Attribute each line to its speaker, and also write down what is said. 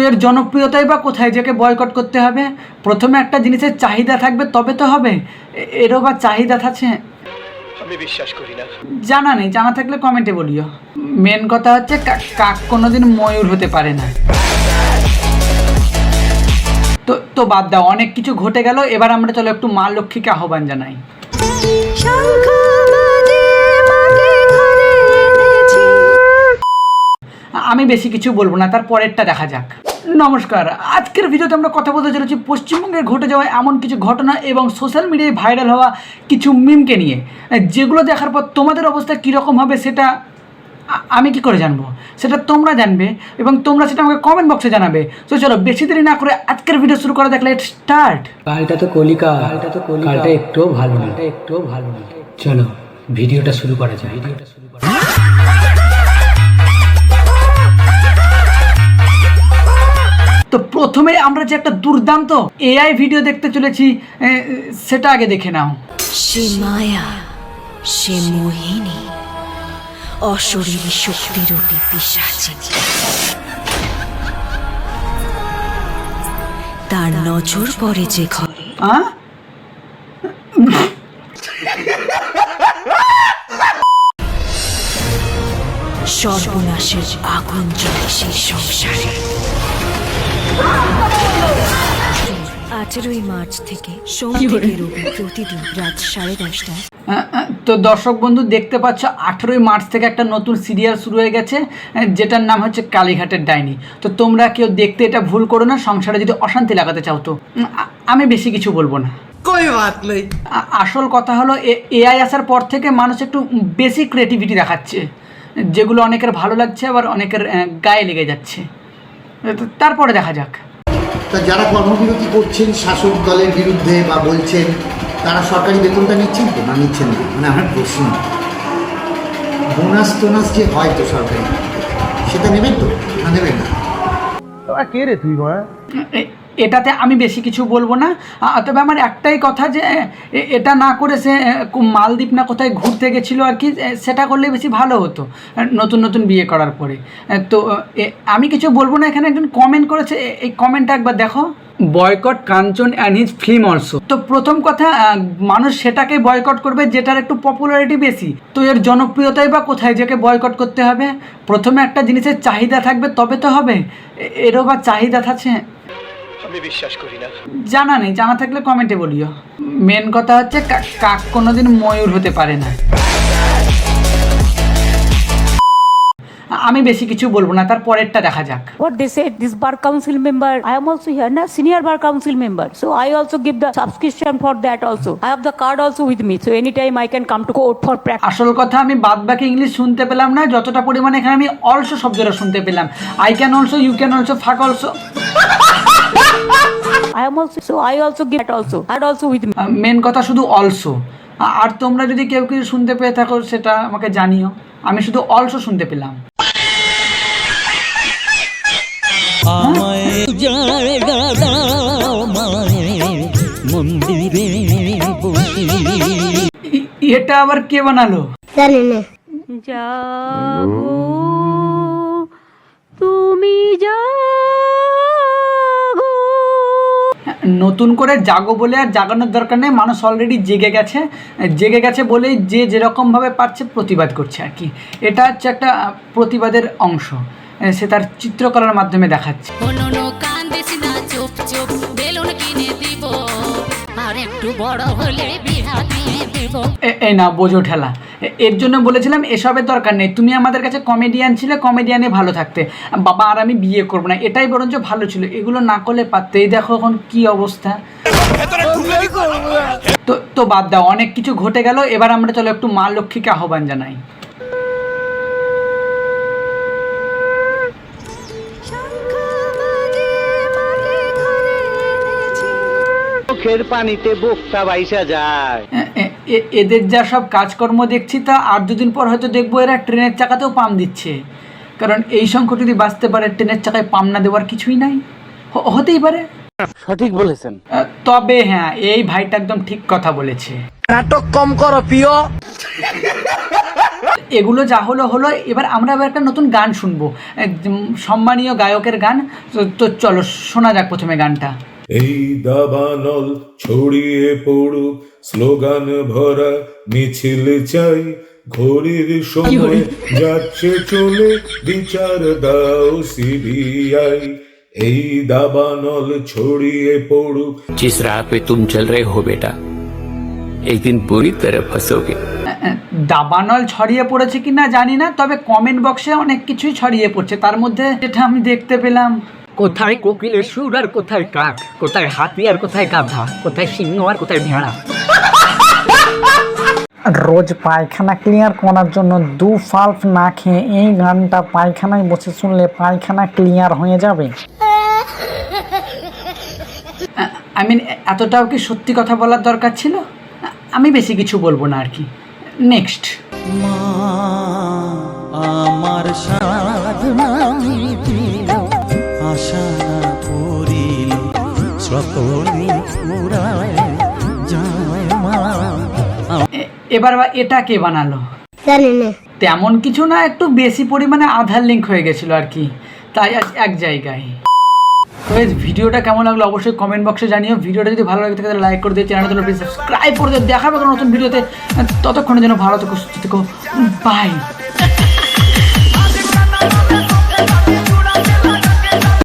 Speaker 1: এর জনপ্রিয়তাই বা কোথায় যাকে বয়কট করতে হবে? প্রথমে একটা জিনিসের চাহিদা থাকবে তবে তো হবে। এরও বা চাহিদা আছে
Speaker 2: আমি বিশ্বাস করি না।
Speaker 1: জানা নেই জানা থাকলে কমেন্টে বলিও। মেন কথা হচ্ছে কা- কাক কোনোদিন ময়ূর হতে পারে না। তো তো বাদ দাও অনেক কিছু ঘটে গেল এবার আমরা চলো একটু মা লক্ষ্মীকে আহ্বান জানাই। আমি বেশি কিছু বলব না তার পরেরটা দেখা যাক। নমস্কার। আজকের ভিডিওতে আমরা কথা বলতে চলেছি পশ্চিমবঙ্গের ঘটে যাওয়া এমন কিছু ঘটনা এবং সোশ্যাল মিডিয়ায় ভাইরাল হওয়া কিছু মিমকে নিয়ে। যেগুলো দেখার পর তোমাদের অবস্থা কীরকম হবে সেটা আমি কি করে জানব? সেটা তোমরা জানবে এবং তোমরা সেটা আমাকে কমেন্ট বক্সে জানাবে। তো চলো বেশি দেরি না করে আজকের ভিডিও শুরু করা দেখলে স্টার্ট
Speaker 3: কালটা তো কলিকা। কালটা তো কলিকা। কালটা একটুও ভালো না। একটুও ভালো না। চলো ভিডিওটা শুরু করা যায় ভিডিওটা শুরু করা
Speaker 1: প্রথমে আমরা যে একটা দুর্দান্ত এআই ভিডিও দেখতে চলেছি সেটা আগে দেখে নাও।
Speaker 4: সে মায়া সে মোহিনী অশরীরী শক্তিরূপী পিসাচিনী তার নজর পড়ে যে ঘরে? সর্বনাশের আগুন জ্বলে সেই সংসারে। আঠেরোই মার্চ থেকে সোম থেকে রবি প্রতিদিন রাত সাড়ে দশটায়।
Speaker 1: আহ, আহ, তো দর্শক বন্ধু দেখতে পাচ্ছ আঠেরোই মার্চ থেকে একটা নতুন সিরিয়াল শুরু হয়ে গেছে যেটার নাম হচ্ছে কালীঘাটের ডাইনি। তো তোমরা কেউ দেখতে এটা ভুল করো না সংসারে যদি অশান্তি লাগাতে চাও তো। আমি বেশি কিছু বলব না। আ- আসল কথা হলো এআই আসার পর থেকে মানুষ একটু বেশি ক্রিয়েটিভিটি দেখাচ্ছে যেগুলো অনেকের ভালো লাগছে আবার অনেকের গায়ে লেগে যাচ্ছে। তারপরে দেখা যাক।
Speaker 5: তা যারা কর্মবিরতি করছেন শাসক দলের বিরুদ্ধে বা বলছেন তারা সরকারি বেতনটা নিচ্ছেন তো? না নিচ্ছেন না? মানে আমার প্রশ্ন। বোনাস টোনাস যে হয় তো সরকারি? সেটা নেবেন তো? না নেবেন না?
Speaker 1: এ- এটাতে আমি বেশি কিছু বলব না। তবে আমার একটাই কথা যে এটা না করে সে মালদ্বীপ না কোথায় ঘুরতে গেছিল আর কি সেটা করলে বেশি ভালো হতো নতুন নতুন বিয়ে করার পরে। তো এ, আমি কিছু বলব না এখানে একজন কমেন্ট করেছে এই কমেন্টটা একবার দেখো। Boycott Kanchan and his film also তো প্রথম কথা মানুষ সেটাকে বয়কট করবে যেটার একটু পপুলারিটি বেশি। তো এর জনপ্রিয়তাই বা কোথায় যাকে বয়কট করতে হবে? প্রথমে একটা জিনিসের চাহিদা থাকবে তবে তো হবে। এরও বা চাহিদা আছে?
Speaker 2: আমি বিশ্বাস করি না
Speaker 1: জানা নেই জানা থাকলে কমেন্টে বলিও মেন কথা হচ্ছে কা- কাক কোনোদিন ময়ূর হতে পারে না আমি বেশি কিছু বলব না তার পরেরটা দেখা যাক
Speaker 6: what they said this bar council member i am also here na senior bar council member so i also give the subscription for that also i have the card also with me so anytime i can come to court for practice
Speaker 1: আসল কথা আমি বাদ বাকি English শুনতে পেলাম না যতটা পরিমাণে এখানে আমি অলসো শব্দটা শুনতে পেলাম I can also you can also fuck also
Speaker 6: i am also so i also give that also. Card also with me.
Speaker 1: Main কথা শুধু অলসো আর তোমরা যদি কেউ কিছু শুনতে পেয়ে থাকো সেটা আমাকে জানিও। আমি শুধু অলসো শুনতে পেলাম। এটা আবার কে বানালো?
Speaker 6: জাগো তুমি জাগো
Speaker 1: নতুন করে জাগো বলে আর জাগানোর দরকার নেই মানুষ অলরেডি জেগে গেছে। জেগে গেছে বলেই যে যেরকমভাবে পারছে প্রতিবাদ করছে আর কি। এটা হচ্ছে একটা প্রতিবাদের অংশ। সে তার চিত্রকলার মাধ্যমে দেখাচ্ছে। এই না বোঝো ঠেলা। এর জন্য বলেছিলাম এসবের দরকার নেই। তুমি আমাদের কাছে কমেডিয়ান ছিলে কমেডিয়ানে ভালো থাকতে। বাবা আর আমি বিয়ে করব না এটাই বরঞ্চ ভালো ছিল। এগুলো না করলে পারতে এই দেখো এখন কি অবস্থা। তো তো বাদ দাও অনেক কিছু ঘটে গেল এবার আমরা চলো একটু মা লক্ষ্মীকে আহ্বান জানাই।
Speaker 7: চোখের পানিতে বোকটা বাইসা যায়।
Speaker 1: এদের যা সব কাজকর্ম দেখছি তা আর দুদিন পর হয়তো দেখব এরা ট্রেনের চাকাতেও পাম দিচ্ছে। কারণ এই সংখ্যা যদি বাঁচতে পারে ট্রেনের চাকায় পাম না দেওয়ার কিছুই নাই। হতেই পারে।
Speaker 7: সঠিক বলেছেন।
Speaker 1: তবে হ্যাঁ এই ভাইটা একদম ঠিক কথা বলেছে।
Speaker 7: নাটক কম করো প্রিয়।
Speaker 1: এগুলো যা হলো হলো। এবার আমরা এবার একটা নতুন গান শুনব। সম্মানীয় গায়কের গান। তো- তো চলো শোনা যাক প্রথমে গানটা।
Speaker 8: এই দাবানল ছড়িয়ে পড়ুক স্লোগান ভরা মিছিল চাই ঘড়ির সময় যাচ্ছে চলে বিচার দাও সিবিআই এই দাবানল ছড়িয়ে পড়ুক
Speaker 9: जिस राह पे तुम चल रहे हो बेटा एक दिन बुरी तरह फंसोगे
Speaker 1: দাবানল ছড়িয়ে পড়েছে কি না জানি না তবে কমেন্ট বক্সে অনেক কিছুই ছড়িয়ে পড়ছে তার মধ্যে যেটা আমি দেখতে পেলাম
Speaker 3: কোথায় কোকিলের সুর আর কোথায় কাক? কোথায় হাতি আর কোথায় গাধা? কোথায় সিংহ আর কোথায় ভেড়া?
Speaker 10: রোজ পায়খানা ক্লিয়ার করার জন্য দু ফাল্ফ না খেয়ে এই গানটা পায়খানায় বসে শুনলে পায়খানা ক্লিয়ার হয়ে যাবে।
Speaker 1: আই মিন এতটাও কি সত্যি কথা বলার দরকার ছিল? আমি বেশি কিছু বলব না আর কি। নেক্সট
Speaker 10: আমার সাধনা। আশা করিল সকলে ফুরায় যায় মা।
Speaker 1: এবার এটা কে বানালো? তেমন কিছু না একটু বেশি পরিমাণে আধার লিঙ্ক হয়ে গেছিল আর কি। তাই আজ এক জায়গায়। তো ভিডিওটা কেমন লাগল অবশ্যই কমেন্ট বক্সে জানিও। ভিডিওটা যদি ভালো লাগে থাকে তাহলে লাইক করে দিও। চ্যানেলটা প্লিজ সাবস্ক্রাইব করে দিও। দেখাবে কোনো নতুন ভিডিওতে। ততক্ষণে যেন ভালো থেকো সুস্থ থেকো। বাই